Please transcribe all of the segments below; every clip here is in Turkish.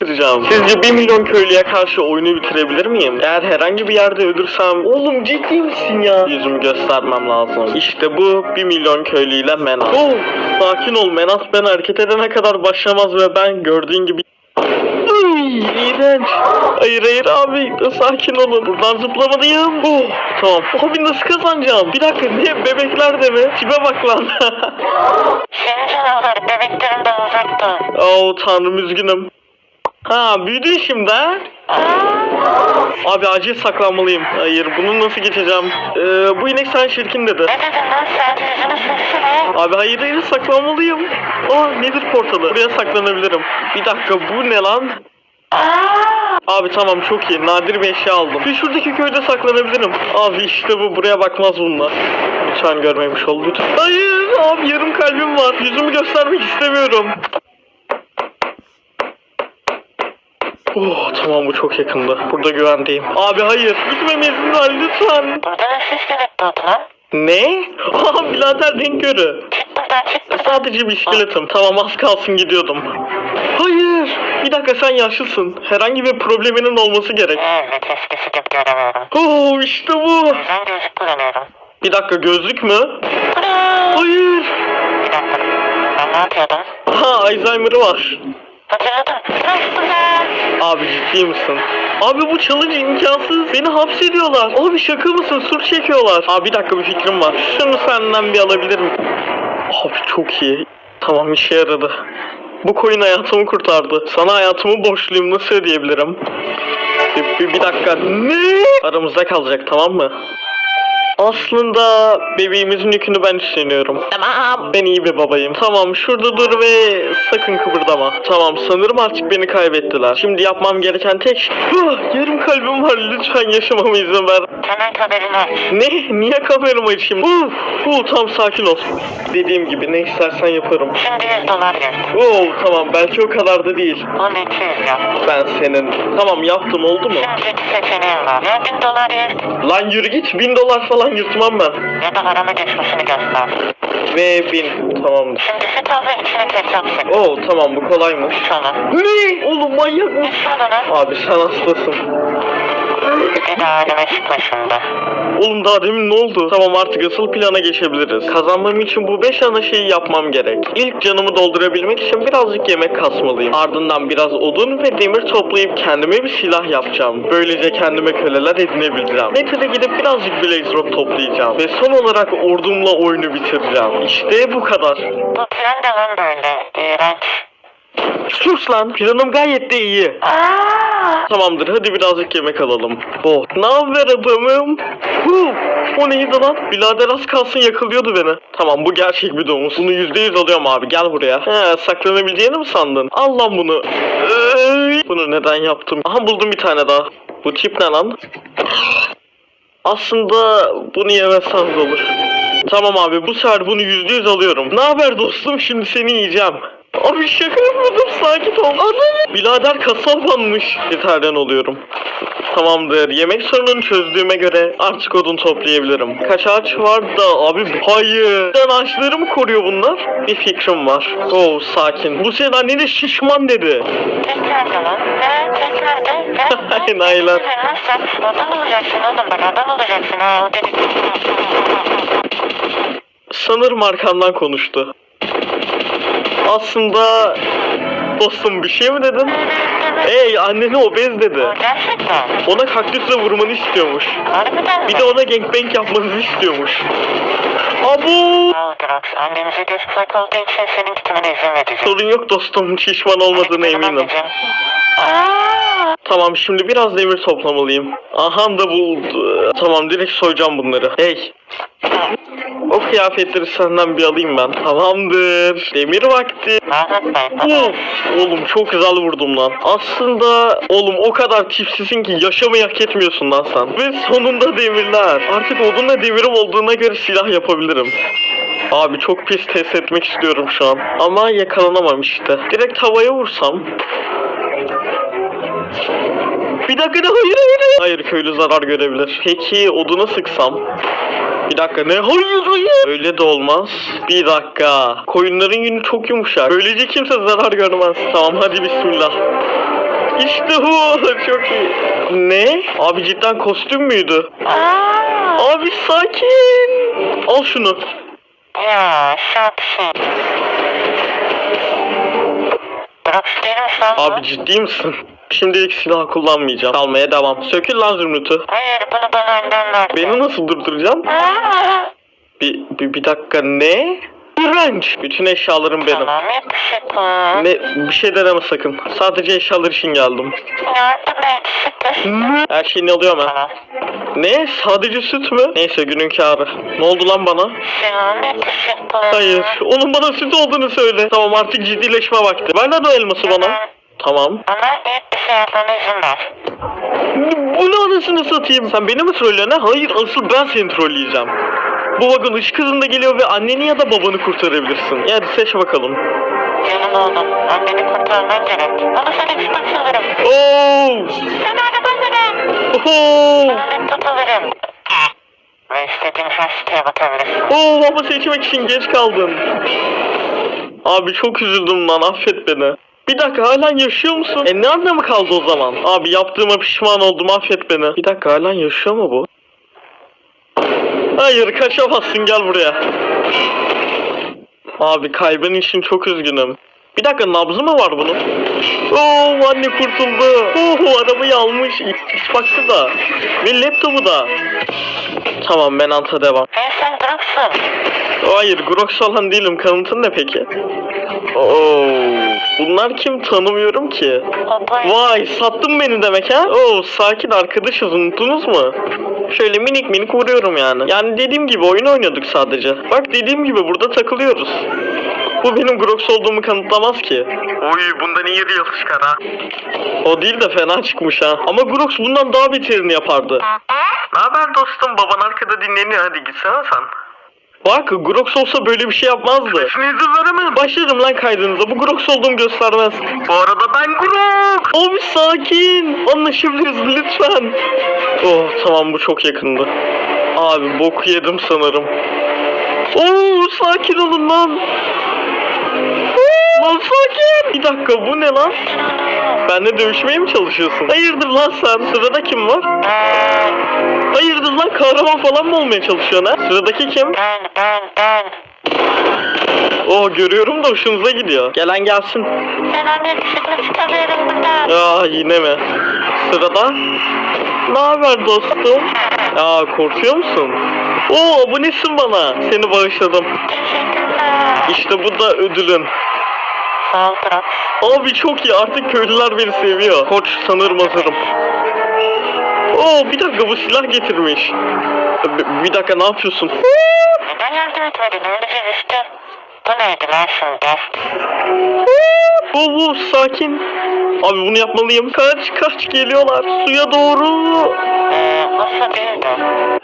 bitireceğim. Sizce 1 milyon köylüye karşı oyunu bitirebilir miyim? Eğer herhangi bir yerde ölürsem... Oğlum ciddi misin ya? Yüzümü göstermem lazım. İşte bu 1 milyon köylüyle Menas. Oh, sakin ol Menas ben hareket edene kadar başlamaz ve ben gördüğün gibi... Iy, iğrenç. Hayır hayır abi sakin olun. Buradan zıplamalıyım. Oh, tamam. Abi nasıl kazanacağım? Bir dakika ne bebekler de mi? Tipe bak lan. Senin canavar bebeklerimden uzak dur. oh tanrım üzgünüm. Ha büyüdü şimdi ha? Abi acil saklanmalıyım. Hayır bunu nasıl geçeceğim? Ee, bu inek sen şirkin dedi. Ne dedin lan sen yüzünü sürsene. Abi hayır hayır saklanmalıyım. Aa nedir portalı? Buraya saklanabilirim. Bir dakika bu ne lan? Abi tamam çok iyi. Nadir bir eşya aldım. Bir şuradaki köyde saklanabilirim. Abi işte bu. Buraya bakmaz bunlar. Lütfen görmemiş ol lütfen. Hayır abi yarım kalbim var. Yüzümü göstermek istemiyorum. Oh tamam bu çok yakındı. Burada güvendeyim. Abi hayır. Gitmeme izin ver lütfen. Burada iskelet doğdu lan? Ne? Aa birader denk görü. Çık buradan çık buradan. Sadece bir iskeletim. Tamam az kalsın gidiyordum. Hayır. Bir dakika sen yaşlısın. Herhangi bir probleminin olması gerek. Evet eskisi gibi göremiyorum. Oo işte bu. Yüzden gözlük kullanıyorum. Bir dakika gözlük mü? Hayır. Bir dakika. Ben ne yapıyordum? Ha Alzheimer'ı var. Abi ciddi misin? Abi bu challenge imkansız. Beni hapsediyorlar. Abi şaka mısın? Sur çekiyorlar. Abi bir dakika bir fikrim var. Şunu senden bir alabilir miyim? Abi çok iyi. Tamam işe yaradı. Bu coin hayatımı kurtardı. Sana hayatımı borçluyum nasıl ödeyebilirim? Bir, bir, bir dakika. Ne? Aramızda kalacak tamam mı? Aslında bebeğimizin yükünü ben üstleniyorum. Tamam. Ben iyi bir babayım. Tamam şurada dur ve sakın kıpırdama. Tamam sanırım artık beni kaybettiler. Şimdi yapmam gereken tek şey... Huh, yarım kalbim var lütfen yaşamama izin ver. Hemen haberini aç. Ne? Niye kameramı açayım? Uh, uh, tam sakin ol. Dediğim gibi ne istersen yaparım. Şimdi 100 dolar ver. Oh tamam belki o kadar da değil. Onu 200 yap. Ben senin. Tamam yaptım oldu mu? Şimdi iki seçeneğim var. Ya 1000 dolar ver Lan yürü git bin dolar falan yırtmam ben. ya da arama geçmişini göster. Ve bin tamamdır. Şimdi süt al ve içine ketçap sık. Oo tamam bu kolaymış. Onu. Ne? Oğlum manyak mısın? İç onu. Abi sen hastasın. Bir daha önüme çıkma şimdi. Oğlum daha demin ne oldu? Tamam artık asıl plana geçebiliriz. Kazanmam için bu 5 ana şeyi yapmam gerek. İlk canımı doldurabilmek için birazcık yemek kasmalıyım. Ardından biraz odun ve demir toplayıp kendime bir silah yapacağım. Böylece kendime köleler edinebileceğim. Nether'e gidip birazcık blaze rock toplayacağım. Ve son olarak ordumla oyunu bitireceğim. İşte bu kadar. Bu plan da lan böyle. İğrenç. Sus lan. Planım gayet de iyi. Tamamdır hadi birazcık yemek alalım. Oh ne haber adamım? Huh, o neydi lan? Birader az kalsın yakalıyordu beni. Tamam bu gerçek bir domuz. Bunu yüzde yüz alıyorum abi gel buraya. He saklanabileceğini mi sandın? Al lan bunu. Bunu neden yaptım? Aha buldum bir tane daha. Bu tip ne lan? Aslında bunu yemezsem de olur. Tamam abi bu sefer bunu yüzde yüz alıyorum. Ne haber dostum şimdi seni yiyeceğim. Abi şaka yapmadım sakin ol. Anam. Birader kasabanmış. Yeterden oluyorum. Tamamdır. Yemek sorununu çözdüğüme göre artık odun toplayabilirim. Kaç ağaç var da abi hayır. Sen ağaçları mı koruyor bunlar? Bir fikrim var. Oh sakin. Bu senin annen de şişman dedi. Aynen, aynen. Ne? Sen adam olacaksın oğlum bak adam olacaksın ha. O dedik. Sanırım arkamdan konuştu. Aslında dostum bir şey mi dedin? Ey annene obez dedi. Gerçekten. Ona kaktüsle vurmanı istiyormuş. Harbiden mi? Bir de ona gangbang yapmanızı istiyormuş. Abu! Al Drax. Annemize göz kulak olduğu için senin gitmene izin vereceğim. Sorun yok dostum. Şişman olmadığına eminim. Aa! Tamam şimdi biraz demir toplamalıyım. Aha da buldu. Tamam direkt soyacağım bunları. Hey. O kıyafetleri senden bir alayım ben. Tamamdır. Demir vakti. Of, oğlum çok güzel vurdum lan. Aslında oğlum o kadar tipsizsin ki yaşamayı hak etmiyorsun lan sen. Ve sonunda demirler. Artık odunla demirim olduğuna göre silah yapabilirim. Abi çok pis test etmek istiyorum şu an. Ama yakalanamam işte. Direkt havaya vursam. Bir dakika ne hayır hayır. Hayır köylü zarar görebilir. Peki oduna sıksam. Bir dakika ne? Hayır hayır. Öyle de olmaz. Bir dakika. Koyunların yünü çok yumuşak. Böylece kimse zarar görmez. Tamam hadi bismillah. İşte bu. Çok iyi. Ne? Abi cidden kostüm müydü? Aa, Abi sakin. Al şunu. ya bu? Abi ciddi misin? Şimdilik silah kullanmayacağım. Kalmaya devam. Sökül lan zümrütü. Hayır bunu bana önden ver. Beni nasıl durduracaksın? Bir, bir, bir dakika ne? İğrenç. Bütün eşyalarım benim. Tamam yakışıklı. Ne bir şey deneme sakın. Sadece eşyalar için geldim. Yardım et sütü. Her şeyini alıyorum. Tamam. Ne? Sadece süt mü? Neyse günün kârı. Ne oldu lan bana? Yakışıklı. Hayır. Onun bana süt olduğunu söyle. Tamam artık ciddileşme vakti. Ver lan o elması bana. Tamam. Ama ilk bir şey yapmama izin ver. Bu ne anasını satayım? Sen beni mi trollüyorsun ha? Hayır asıl ben seni trolleyeceğim. Bu vagon ışık hızında geliyor ve anneni ya da babanı kurtarabilirsin. Yani seç bakalım. Canım oğlum. Anneni kurtarman gerek. Onu sana çıkmak alırım. Oo! Sen araban bana. Oo! Lanet alırım. Ve istediğin her şeye bakabilirsin. Oo baba seçmek için geç kaldın. Abi çok üzüldüm lan affet beni. Bir dakika halen yaşıyor musun? E ne anlamı kaldı o zaman? Abi yaptığıma pişman oldum affet beni. Bir dakika halen yaşıyor mu bu? Hayır kaçamazsın gel buraya. Abi kaybın için çok üzgünüm. Bir dakika nabzı mı var bunun? Oo anne kurtuldu. Oo arabayı almış. Xbox'ı da. Ve laptopu da. Tamam ben anta devam. Hey sen Drops'un. Hayır, Grox falan değilim. Kanıtın ne peki? Oo, bunlar kim tanımıyorum ki. O boy. Vay, sattın beni demek ha? Oo, sakin arkadaşız, unuttunuz mu? Şöyle minik minik vuruyorum yani. Yani dediğim gibi oyun oynuyorduk sadece. Bak dediğim gibi burada takılıyoruz. Bu benim Grox olduğumu kanıtlamaz ki. Oy bundan iyi Reels çıkar ha. O değil de fena çıkmış ha. Ama Grox bundan daha beterini yapardı. Ne haber dostum? Baban arkada dinleniyor. Hadi gitsene sen. Bak Grox olsa böyle bir şey yapmazdı. Şimdi izin veremem. Başlarım lan kaydınıza. Bu Grox olduğumu göstermez. Bu arada ben Grox. Abi sakin. Anlaşabiliriz lütfen. Oh tamam bu çok yakındı. Abi boku yedim sanırım. Oo sakin olun lan. Lan sakin. Bir dakika bu ne lan? Benle dövüşmeye mi çalışıyorsun? Hayırdır lan sen? Sırada kim var? Ben, Hayırdır lan kahraman falan mı olmaya çalışıyorsun ha? Sıradaki kim? Ben, ben, ben. Oo görüyorum da hoşunuza gidiyor. Gelen gelsin. Selam yakışıklı çıkamıyorum buradan. Aa yine mi? Sırada. Ne haber dostum? Aa korkuyor musun? Oo abonesin bana. Seni bağışladım. Teşekkürler. İşte bu da ödülün. Sağ ol Drops. Abi çok iyi artık köylüler beni seviyor. Koç sanırım hazırım. Oo bir dakika bu silah getirmiş. Bir, bir dakika ne yapıyorsun? Neden yardım etmedin? Öylece düştü. Bu neydi lan? Bu bu sakin. Abi bunu yapmalıyım. Kaç kaç geliyorlar suya doğru. Ee, nasıl?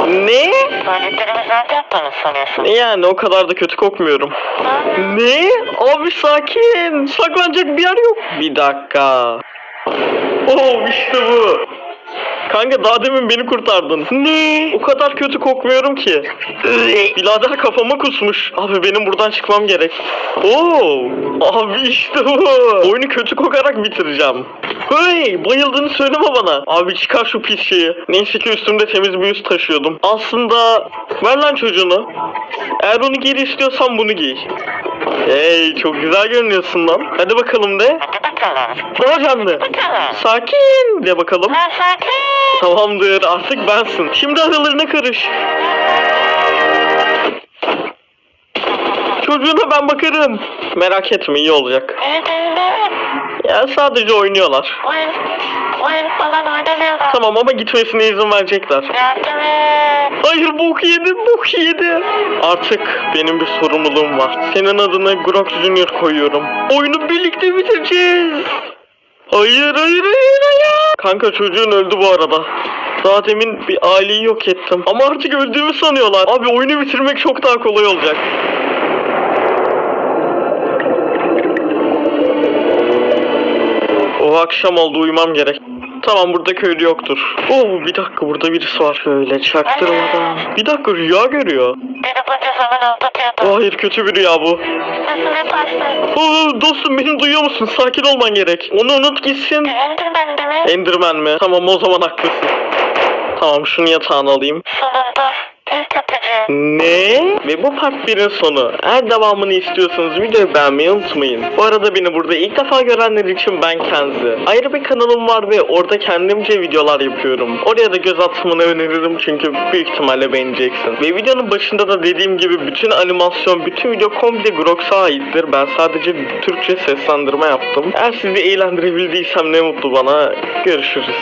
Ne? Tuvaletlerimiz nerede yaptığını sanıyorsun? Yani o kadar da kötü kokmuyorum. Ha? Ne? Abi sakin. Saklanacak bir yer yok. Bir dakika. Oh işte bu. Kanka daha demin beni kurtardın. Ne? O kadar kötü kokmuyorum ki. Birader kafama kusmuş. Abi benim buradan çıkmam gerek. Oo, abi işte bu. Oyunu kötü kokarak bitireceğim. Hey, bayıldığını söyleme bana. Abi çıkar şu pis şeyi. Neyse ki üstümde temiz bir üst taşıyordum. Aslında ver lan çocuğunu. Eğer onu geri istiyorsan bunu giy. Hey, çok güzel görünüyorsun lan. Hadi bakalım de. Hadi bakalım. Daha canlı. Bakalım. Sakin de bakalım. Ha sakin. Tamamdır artık bensin. Şimdi aralarına karış. Çocuğuna ben bakarım. Merak etme iyi olacak. Evet evet. Ya sadece oynuyorlar. Oyun, oyun falan oynamıyorlar. Tamam ama gitmesine izin verecekler. Yardım et. Hayır bok yedi bok yedi. Artık benim bir sorumluluğum var. Senin adına Grox Junior koyuyorum. Oyunu birlikte bitireceğiz. Hayır hayır hayır hayır. Kanka çocuğun öldü bu arada. Daha demin bir aileyi yok ettim. Ama artık öldüğümü sanıyorlar. Abi oyunu bitirmek çok daha kolay olacak. O akşam oldu uyumam gerek. Tamam burada köylü yoktur. Oo bir dakika burada birisi var. Şöyle çaktırmadan. Bir dakika rüya görüyor. Beni bunca zaman aldatıyordun. Hayır kötü bir rüya bu. Nasıl yaparsın? Oo, dostum beni duyuyor musun? Sakin olman gerek. Onu unut gitsin. Enderman değil mi? Enderman mi? Tamam o zaman haklısın. Tamam şunu yatağına alayım. Sonunda. Ne? Ve bu part 1'in sonu. Eğer devamını istiyorsanız videoyu beğenmeyi unutmayın. Bu arada beni burada ilk defa görenler için ben Kenzi. Ayrı bir kanalım var ve orada kendimce videolar yapıyorum. Oraya da göz atmanı öneririm çünkü büyük ihtimalle beğeneceksin. Ve videonun başında da dediğim gibi bütün animasyon, bütün video komple Grox'a aittir. Ben sadece Türkçe seslendirme yaptım. Eğer sizi eğlendirebildiysem ne mutlu bana. Görüşürüz.